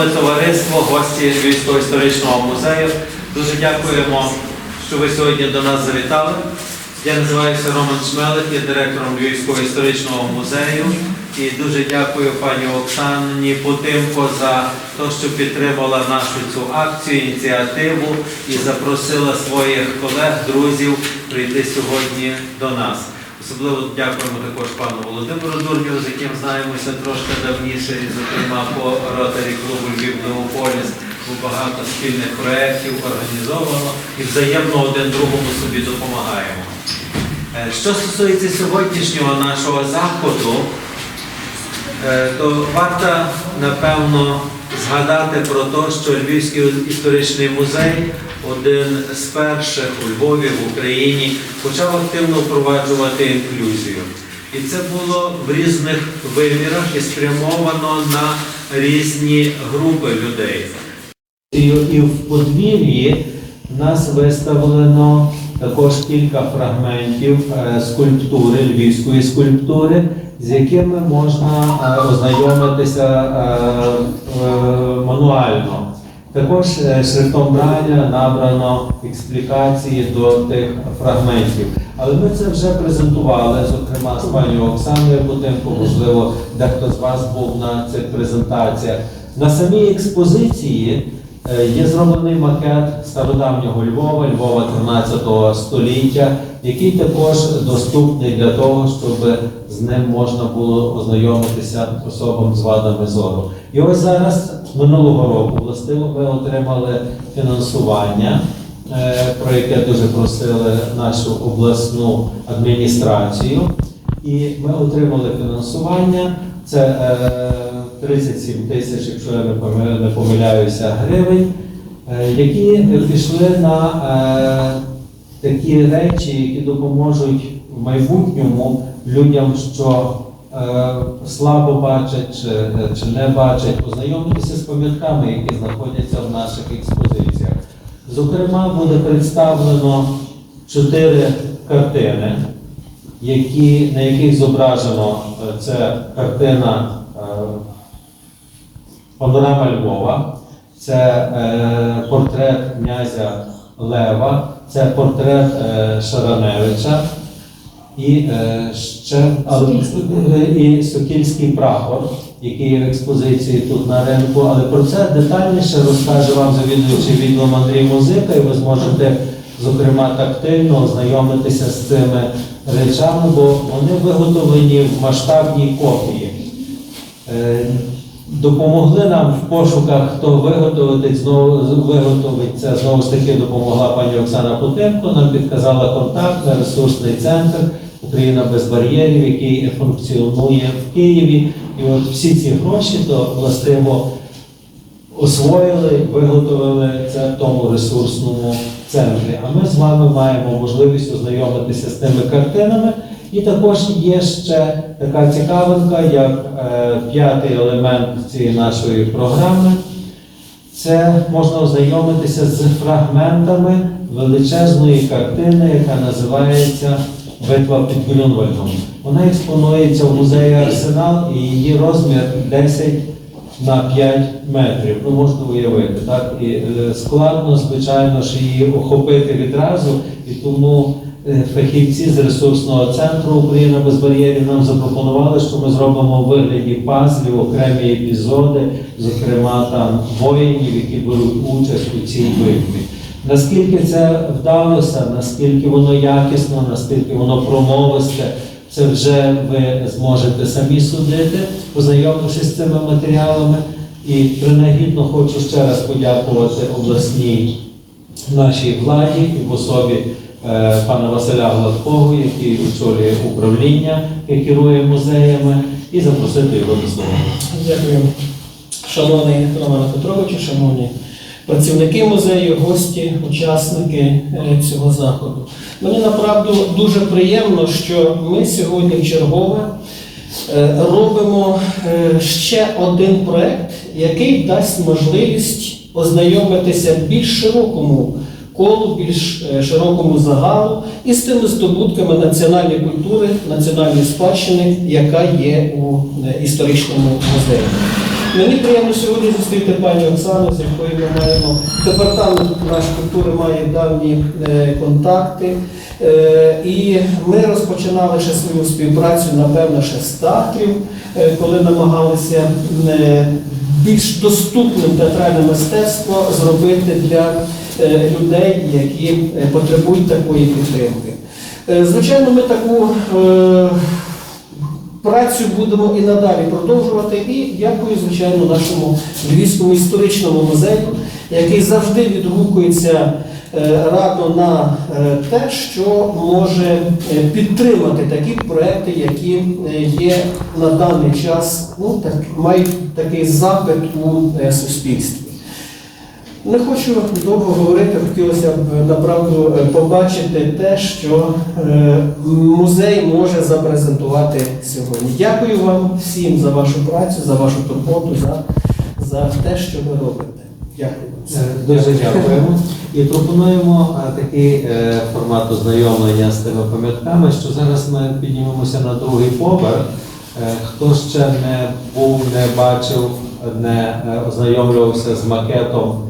Шановне товариство, гості Львівського історичного музею, дуже дякуємо, що ви сьогодні до нас завітали. Я називаюся Роман Шмелик, є директором Львівського історичного музею. І дуже дякую пані Оксані Потимко за те, що підтримала нашу цю акцію, ініціативу і запросила своїх колег, друзів прийти сьогодні до нас. Особливо дякуємо також пану Володимиру Дурню, з яким знаємося трошки давніше, і, зокрема по ротарі клубу Львів Новополіс. Бо багато спільних проєктів організовано і взаємно один другому собі допомагаємо. Е, Що стосується сьогоднішнього нашого заходу, е, то варто напевно згадати про те, що Львівський історичний музей один з перших у Львові в Україні почав активно впроваджувати інклюзію. І це було в різних вимірах і спрямовано на різні групи людей. І, в подвір'ї нас виставлено також кілька фрагментів е, скульптури, львівської скульптури, з якими можна е, ознайомитися е, е, мануально. Також шрифтом Брайля набрано експлікації до тих фрагментів. Але ми це вже презентували, зокрема з пані Оксаною Буденко, можливо, дехто з вас був на цих презентаціях. На самій експозиції є зроблений макет стародавнього Львова, Львова 13 століття, який також доступний для того, щоб з ним можна було ознайомитися особам з вадами зору. І ось зараз минулого року властиво ми отримали фінансування, е, про яке дуже просили нашу обласну адміністрацію. І ми отримали фінансування. Це е, 37 тисяч, якщо я не помиляюся, гривень, е, які пішли на е, такі речі, які допоможуть в майбутньому людям, що е, слабо бачать чи, е, чи не бачать, познайомитися з пам'ятками, які знаходяться в наших експозиціях. Зокрема, буде представлено чотири картини, які, на яких зображено е, це картина е, Панорама Львова, це е, портрет князя Лева, це портрет е, Шараневича і е, ще але, і Сокільський прапор, який є в експозиції тут на ринку. Але про це детальніше розкаже вам завідуючий відділом Андрій Музика, і ви зможете, зокрема, тактильно ознайомитися з цими речами, бо вони виготовлені в масштабній копії. Е, Допомогли нам в пошуках, хто виготовить, знову виготовить це. Знову ж таки допомогла пані Оксана Потенко. Нам підказала контакт на ресурсний центр Україна без бар'єрів, який функціонує в Києві. І от всі ці гроші то властиво освоїли, виготовили це в тому ресурсному центрі. А ми з вами маємо можливість ознайомитися з тими картинами. І також є ще така цікавинка, як е, п'ятий елемент цієї нашої програми. Це можна ознайомитися з фрагментами величезної картини, яка називається Битва під Грюнвальдом. Вона експонується в музеї Арсенал і її розмір 10 на 5 метрів. Ну, можете уявити, так? І е, складно, звичайно ж, її охопити відразу, і тому е, фахівці з ресурсного центру Україна без бар'єрів нам запропонували, що ми зробимо у вигляді пазлів окремі епізоди, зокрема там воїнів, які беруть участь у цій битві. Наскільки це вдалося, наскільки воно якісно, наскільки воно промовисте, це вже ви зможете самі судити, познайомившись з цими матеріалами. І принагідно хочу ще раз подякувати обласній нашій владі і в особі е, пана Василя Гладкого, який очолює управління, яке керує музеями, і запросити його до слова. Дякую. Шановний Роман Петрович, шановні працівники музею, гості, учасники е, цього заходу. Мені направду дуже приємно, що ми сьогодні в чергове е, робимо е, ще один проект, який дасть можливість ознайомитися більш широкому колу, більш широкому загалу і з тими здобутками національної культури, національної спадщини, яка є у історичному музеї. Мені приємно сьогодні зустріти пані Оксану, з якою ми маємо департамент наш культури має давні е, контакти. Е, і ми розпочинали ще свою співпрацю, напевно, ще з театрів, е, коли намагалися е, більш доступним театральне мистецтво зробити для е, людей, які е, потребують такої підтримки. Е, Звичайно, ми таку е, працю будемо і надалі продовжувати. І дякую, звичайно, нашому Львівському історичному музею, який завжди відгукується е, радо на е, те, що може е, підтримати такі проекти, які є на даний час, ну так мають такий запит у суспільстві. Не хочу довго говорити, хотілося б направду е, побачити те, що е, музей може запрезентувати сьогодні. Дякую вам всім за вашу працю, за вашу турботу, за, за те, що ви робите. Дякую. Е, Дуже дякуємо. І пропонуємо такий формат ознайомлення з тими пам'ятками, що зараз ми піднімемося на другий поверх. Хто ще не був, не бачив, не ознайомлювався з макетом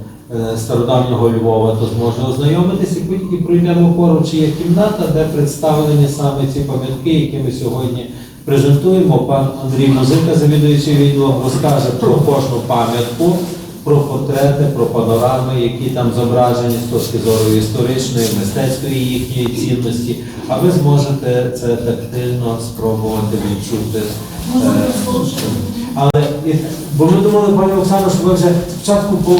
стародавнього Львова, то зможе ознайомитись і пройдемо поруч. Є кімната, де представлені саме ці пам'ятки, які ми сьогодні презентуємо. Пан Андрій Музика, завідуючий відділом, розкаже про кожну пам'ятку про портрети, про панорами, які там зображені з точки зору історичної, мистецької їхньої цінності, а ви зможете це тактильно спробувати відчути. Але бо ми думали, пані Оксано, що ви вже спочатку по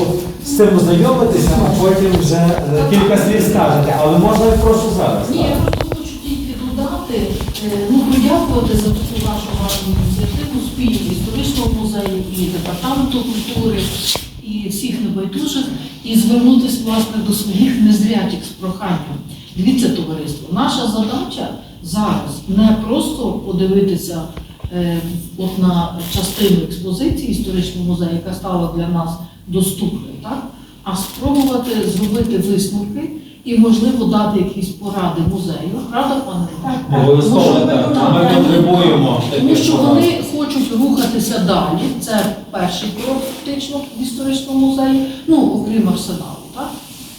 з цим ознайомитеся, а потім вже е, кілька слів скажете. Але можна і прошу зараз. Ні, я просто хочу тільки додати, е, ну, подякувати за таку вашу гарну ініціативу спільно історичного музею і департаменту культури і всіх небайдужих, і звернутися власне до своїх незрячих з проханням. Дивіться, товариство, наша задача зараз не просто подивитися е, от на частину експозиції історичного музею, яка стала для нас доступною, так? а спробувати зробити висновки і, можливо, дати якісь поради музею. Правда, пане? Романе? Обов'язково Тому що- так. так, Ми потребуємо Тому що вони хочуть рухатися далі. Це перший крок фактично в історичному музеї, ну окрім арсеналу, так?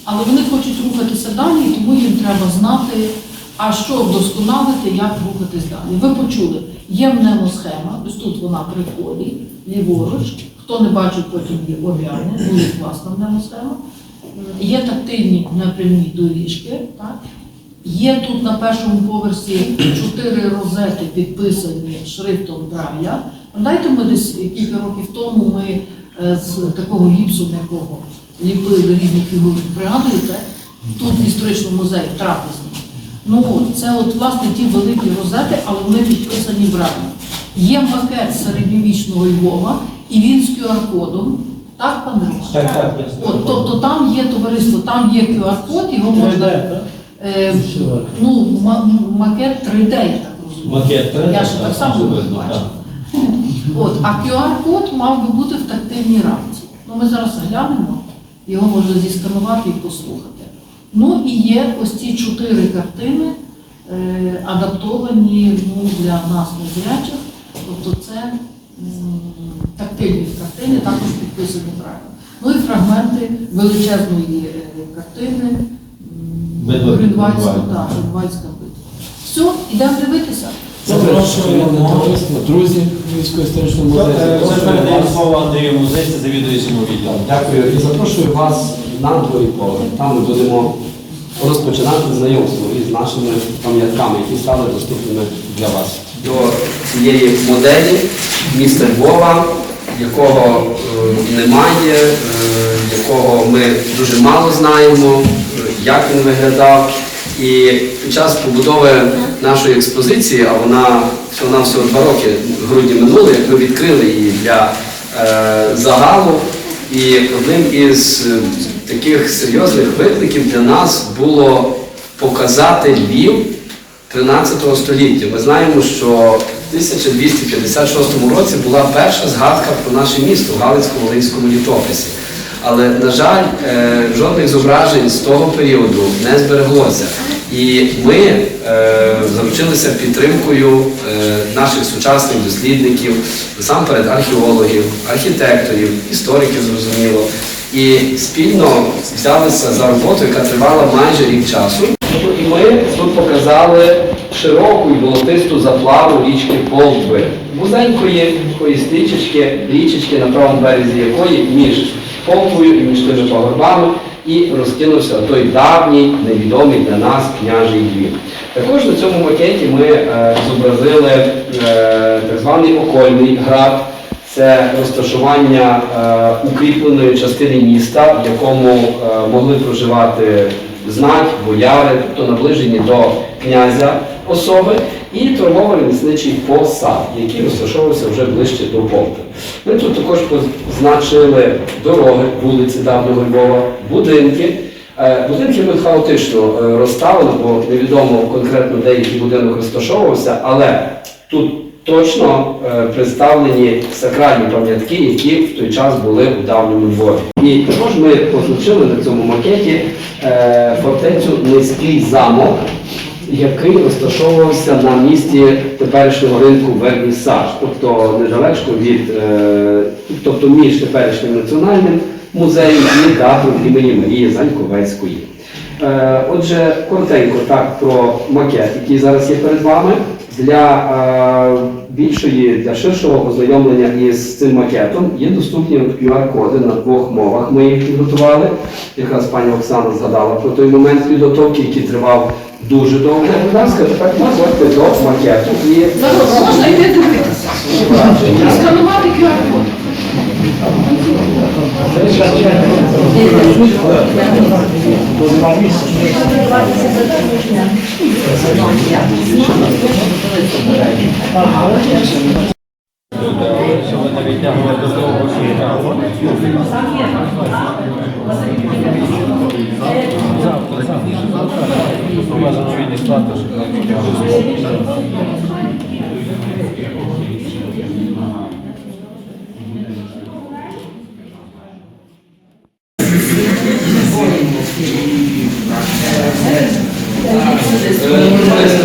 Але вони хочуть рухатися далі, тому їм треба знати, а що вдосконалити, як рухатись далі. Ви почули, є мнемосхема, ось тут вона при вході, ліворуч. Хто не бачив, потім є огляне, дуже класна мнемосхема. Є тактильні напрямні доріжки, так? Є тут на першому поверсі чотири розети, підписані шрифтом Брайля. Пам'ятаєте, ми десь кілька років тому ми е, з такого гіпсу м'якого ліпили різні фігури. Пригадуєте? Тут в історичному музеї трапезні. Ну це от власне ті великі розети, але вони підписані Брайлем. Є макет середньовічного Львова, і він з QR-кодом. Так, пане Так, так, ясно. От, тобто там є товариство, там є QR-код, його можна. Е, ну, ма- макет 3D, я так розумію. Макет треба, Я ще так само дуже не бачила. От, а QR-код мав би бути в тактильній рамці. Ну, ми зараз глянемо, його можна зісканувати і послухати. Ну і є ось ці чотири картини, е, адаптовані ну, для нас незрячих. Тобто це тактильні картини, також підписані правильно. Ну і фрагменти величезної е, картини. м, Битва. Все, йдемо дивитися. Запрошуємо. друзі Львівського історичного музею. Е, Вже передаємо слово Андрію Музиці, завідуючому відділом. Дякую. І запрошую вас на другий поверх. Там ми будемо розпочинати знайомство із нашими пам'ятками, які стали доступними для вас. До цієї моделі міста Львова, якого е, немає, е, якого ми дуже мало знаємо, е, як він виглядав. І під час побудови нашої експозиції, а вона всього всього два роки в грудні минуло, як ми відкрили її для е, загалу. І одним із таких серйозних викликів для нас було показати Львів 13 століття. Ми знаємо, що в 1256 році була перша згадка про наше місто в Галицько-Волинському літописі. Але, на жаль, е, жодних зображень з того періоду не збереглося. І ми е, заручилися підтримкою е, наших сучасних дослідників, насамперед археологів, архітекторів, істориків, зрозуміло. І спільно взялися за роботу, яка тривала майже рік часу. І ми тут показали широку і болотисту заплаву річки Полтви, вузенької стрічечки, річечки на правому березі якої між Полтвою і між тими пагорбами і розкинувся той давній, невідомий для нас княжий двір. Також на цьому макеті ми е, зобразили е, так званий окольний град. Це розташування е, укріпленої частини міста, в якому е, могли проживати знать, бояри, тобто наближені до князя особи, і торгово-ремісничий посад, який розташовувався вже ближче до Полтави. Ми тут також позначили дороги, вулиці давнього Львова, будинки. Е, Будинки ми хаотично розставили, бо невідомо конкретно де який будинок розташовувався, але тут точно е, представлені сакральні пам'ятки, які в той час були у давньому Львові. І також ми позначили на цьому макеті е, фортецю Низький замок, який розташовувався на місці теперішнього ринку Вернісаж, тобто недалечко від, е, тобто між теперішнім національним музеєм і театром імені Марії Заньковецької. Отже, коротенько так про макет, який зараз є перед вами. Для е, більшої, для ширшого ознайомлення із цим макетом є доступні QR-коди на двох мовах. Ми їх підготували. Якраз пані Оксана згадала про той момент підготовки, який тривав дуже довго. Будь ласка, тепер підходьте до макету і можна йти дивитися. Сканувати QR-код. Е,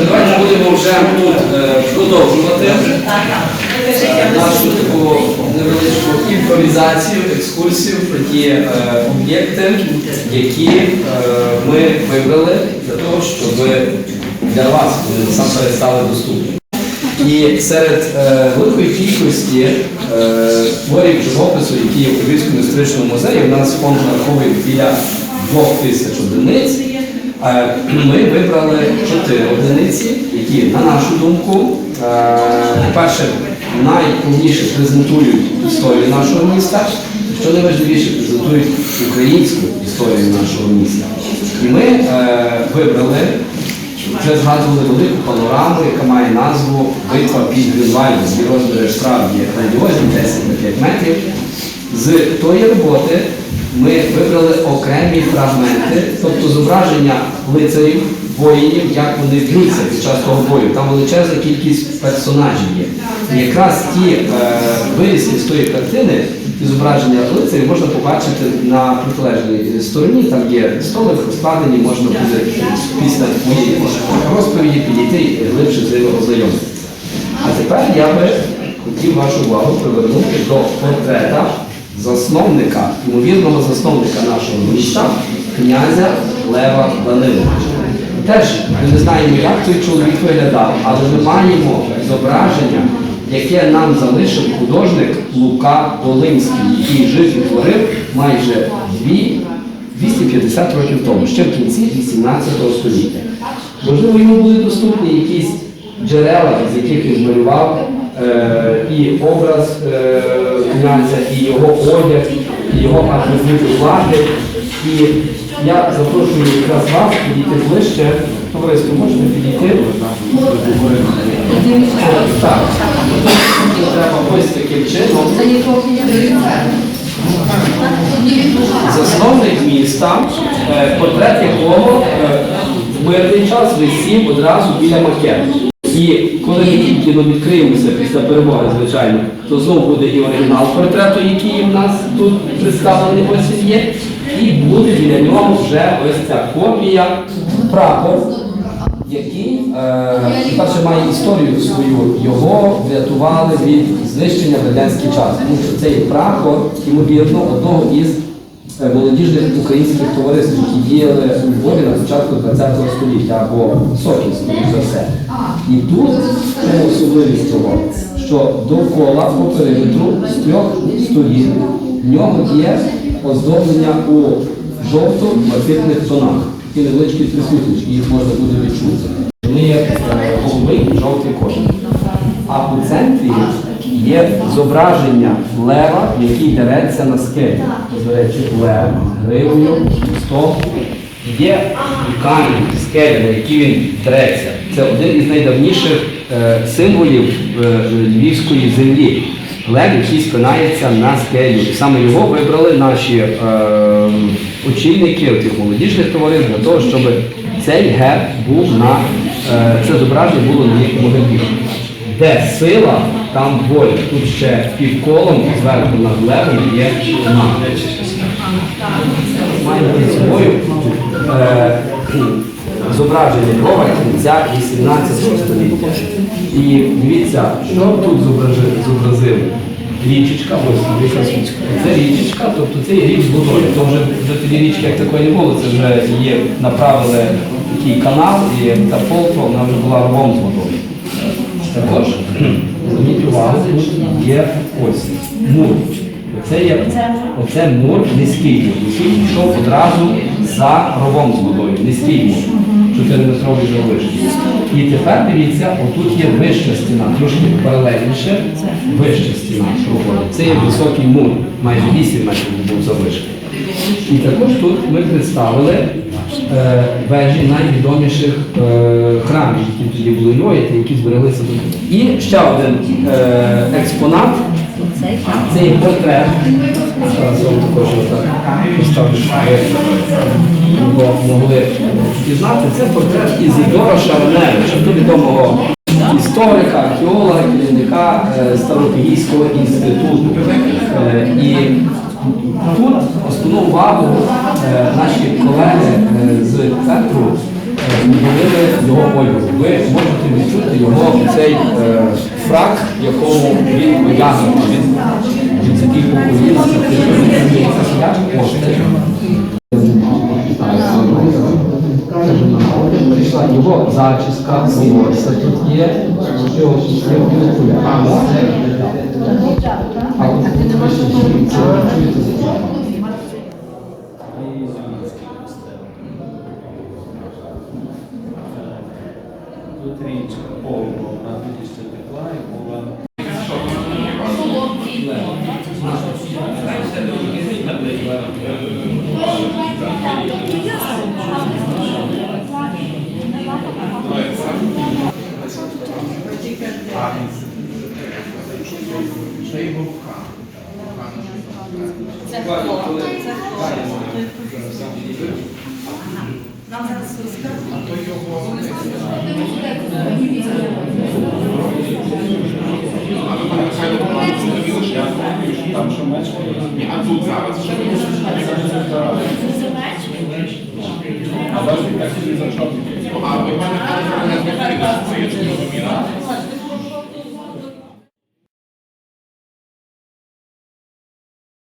Давайте будемо вже тут е, продовжувати е, нашу таку невеличку імпровізацію, екскурсію про ті е, об'єкти, які е, ми вибрали для того, щоб для вас вони насамперед стали доступні. І серед е, великої кількості е, творів живопису, які є у Львівському історичному музеї, у нас фонд нараховує біля двох тисяч одиниць. Е, Ми вибрали чотири одиниці, які, на нашу думку, е, по-перше, найповніше презентують історію нашого міста, що найважливіше презентують українську історію нашого міста. І ми е, вибрали вже згадували велику панораму, яка має назву Битва під Грінвальдом. і розміри справді грандіозні, 10 на 5 метрів. З тої роботи ми вибрали окремі фрагменти, тобто зображення лицарів, воїнів, як вони б'ються під час того бою. Там величезна кількість персонажів є. І якраз ті е, вирізки з тої картини, зображення лицарів можна побачити на протилежній стороні. Там є столик розкладені, можна буде після моєї розповіді підійти і глибше з ними ознайомитися. А тепер я би хотів вашу увагу привернути до портрета засновника, ймовірного засновника нашого міста, князя Лева Даниловича. Теж ми не знаємо, як той чоловік виглядав, але ми маємо зображення, яке нам залишив художник Лука Долинський, який жив і творив майже 250 років тому, ще в кінці 18 століття. Можливо, йому були доступні якісь джерела, з яких він малював е, і образ е, князя, і його одяг, і його атрибути влади. Я запрошую якраз вас підійти ближче. Товариство, можете підійти? Так. Треба ось таким чином. Засновник міста, е, портрет якого е, в мирний час висів одразу біля макету. І коли ми тільки відкриємося після перемоги, звичайно, то знову буде і оригінал портрету, який у нас тут представлений ось є, і буде біля нього вже ось ця копія, прапор який е, перше має історію свою. Його врятували від знищення в радянський час. Тому що це є прапор, ймовірно, одного із е, молодіжних українських товариств, які діяли у Львові на початку ХХ століття або скоріш за все. І тут особливість цього, що довкола по периметру з трьох сторін в нього є оздоблення у жовто-блакитних тонах. Такі невеличкі трикутнички, їх можна буде відчути. Вони є е, голубий жовтий кожен. А у центрі є зображення лева, який дереться на скелі. До речі, лев гривою, стоп. Є камінь, скеля, на якій він дереться. Це один із найдавніших е, символів е, львівської землі. Лев, який спинається на скелю. І саме його вибрали наші е, очільники тих молодіжних товариств для того, щоб цей герб був на е, це зображення було на їхньому гербі. Де сила, там воля. Тут ще під колом зверху над левом є над. Маємо перед собою е, зображення Львова кінця 18 століття. І дивіться, що тут зобразили. Річечка, ось це річечка, тобто це є річ з водою. То вже, вже тоді річки як такої не було, це вже є направили такий канал, і та полка, вона вже була рвом з водою. Також зверніть увагу, тут є ось мур. Оце є оце мур низький мур, який йшов одразу за ровом з водою. Низький мур, 4-метровий заввишки. І тепер дивіться, отут є вища стіна, трошки паралельніше, вища стіна проходить. Це є високий мур, майже 8 метрів був заввишки. І також тут ми представили е, вежі найвідоміших е, храмів, які тоді були Львові, які збереглися тут. І ще один е, експонат. Це є портрет. Вам також щоб його могли пізнати. Це портрет Ізідора Шароневича, то відомого історика, археолога, керівника Старокиївського інституту. І тут основну увагу е, наші колеги е, з центру е, його одягу. Ви можете відчути його цей е, фрак, якому він одягнений. Він, він такий Прийшла його зачіска, волосся тут є, його окуляри. А от ви ще повно на місці тепла і була. Це хто? Це хто? Річка повна, вона тоді ще текла і була. А ви